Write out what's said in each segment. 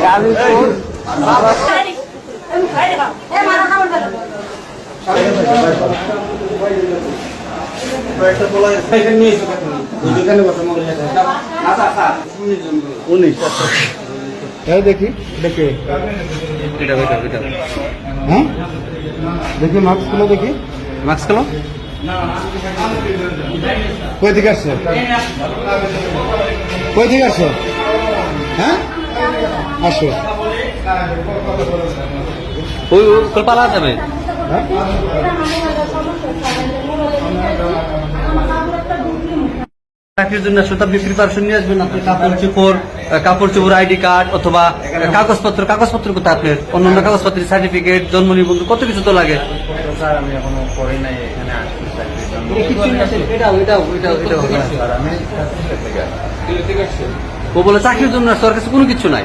গাজীপুর দেখি। দেখে। হ্যাঁ? দেখি মাস্কগুলো দেখি। মাস্ক খেলো কই থেকে আসছে? কই থেকে আসছে? হ্যাঁ? আসো। ওই পালা যাবে। চাকরির জন্য আসলে আপনি প্রিপারেশন নিয়ে আসবেন আপনার কাপড় চোপড় কাপড় চোপড় আইডি কার্ড অথবা কাগজপত্র কাগজপত্র কোথায় আপনার? অন্যান্য কাগজপত্রের সার্টিফিকেট জন্ম নিবন্ধন কত কিছু তো লাগে। আমি এখনও করি নাই এখানে। ও বলে চাকরির জন্য আসছে কোনো কিছু নাই।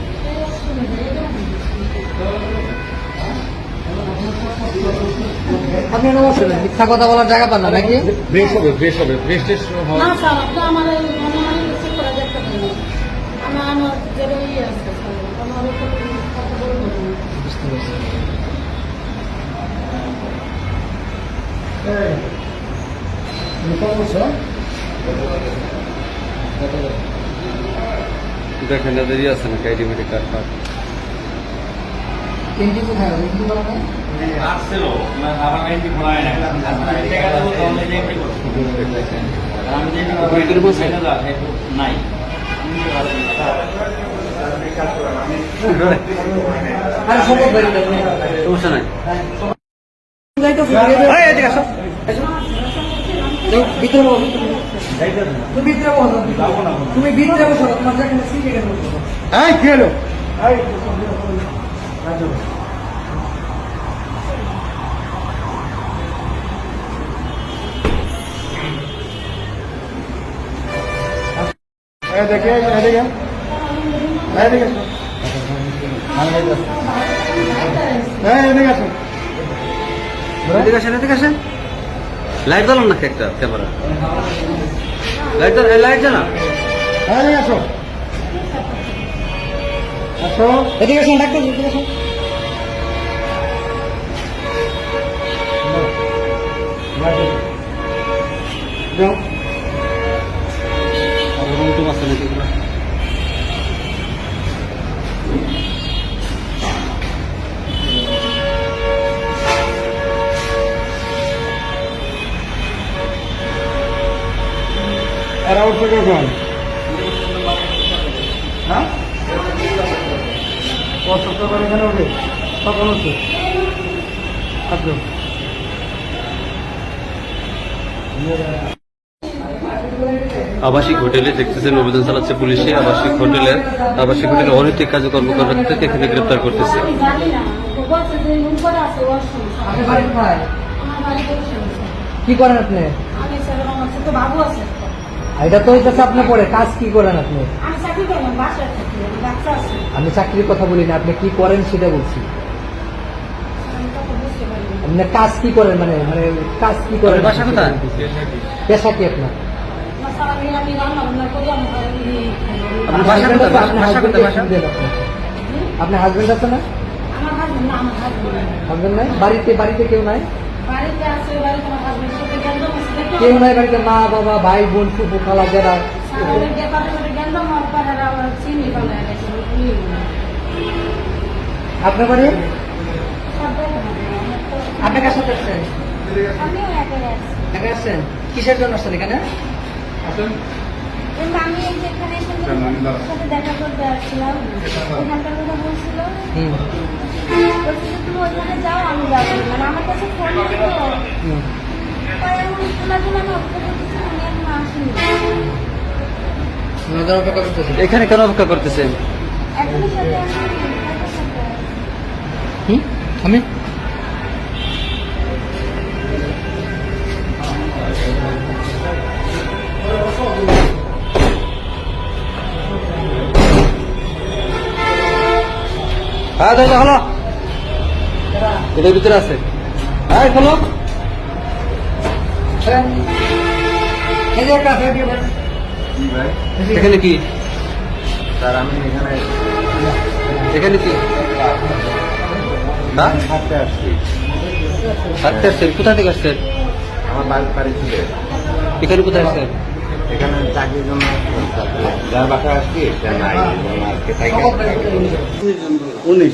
মিথ্যা কথা বলার জায়গা পান না নাকি? বেশ হবে বেশ হবে বেশ টেস্ট হবে না স্যার আপনি আমার এই মনোমালিন্য চেক দেখতে পারেন আমার আমার যেটা ইয়ে আছে আমার কথা বলব না। দেখেন এদেরই আছে না আইডি মেডি কার্ড। তিনটি কোথায় আমার এন্ট্রি খোলা হয়? নাই। হয়ে সমস্যা নাই। বসো তুমি তোমার দেখে লাইট জ্বালান না একটা ক্যামেরা লাইট লাইট জ্বালা। এদিকে আসো। আসো। এদিকে আসো ডাক্তার এদিকে আসো। যাও। আর রুম টুম আছে নাকি এগুলো? এরা উঠছে হ্যাঁ? এখানে আচ্ছা। আবাসিক হোটেলে দেখতেছেন অভিযান চালাচ্ছে পুলিশে। আবাসিক হোটেলের আবাসিক হোটেলে অনৈতিক কার্যকর্ম কর্মকর্তাকে এখানে গ্রেপ্তার করতেছে। কি করেন আপনি। এটা তো হইতেছে আপনি পড়ে কাজ কি করেন আপনি? চাকরি করি না বাসায় থাকি আমি বাচ্চা আছে। আমি চাকরির কথা বলি না আপনি কি করেন সেটা বলছি। আপনি কাজ কি করেন মানে মানে কাজ কি করেন? বাসা কোথায়? পেশা কি আপনার? আপনার হাজবেন্ড আছে না? হাজবেন্ড নাই। বাড়িতে বাড়িতে কেউ নাই? কেউ নাই বাড়িতে? মা বাবা ভাই বোন ফুফু খালা যারা আমার চিনি ফেলে গেছে আপনার বাড়ি? আপনি কার সাথে আসছেন আমিও একাই আছি। একা আসছেন কিসের জন্য আসছেন এখানে? আসুন। কিন্তু আমি এই যে এখানে এসে সাথে দেখা করতে আসছিলাম ওখানকার কথা বলছিল। তুমি ওইখানে যাও আমি যাব। মানে আমার কাছে ফোন ছিল। পরে আমি শোনার জন্য আমি অপেক্ষা করতেছি উনি এখন আসেনি। ওনাদের অপেক্ষা করতেছেন এখানে কেন অপেক্ষা করতেছেন? আমি হ্যাঁ দরজা হলো। এটার ভিতরে আছে। হ্যাঁ খোলো। এই এখানে কি? স্যার আমি এখানে এখানে কি? হ্যাঁ? হাঁটতে আসছি। হাঁটতে আসছেন? কোথা থেকে আসছেন? আমার বাড়ি বাড়ি ছিল এখানে কোথায় আসছেন? এখানে চাকরির জন্য যার বাসায় আসছি সে নাই। আজকে তাই উনিশ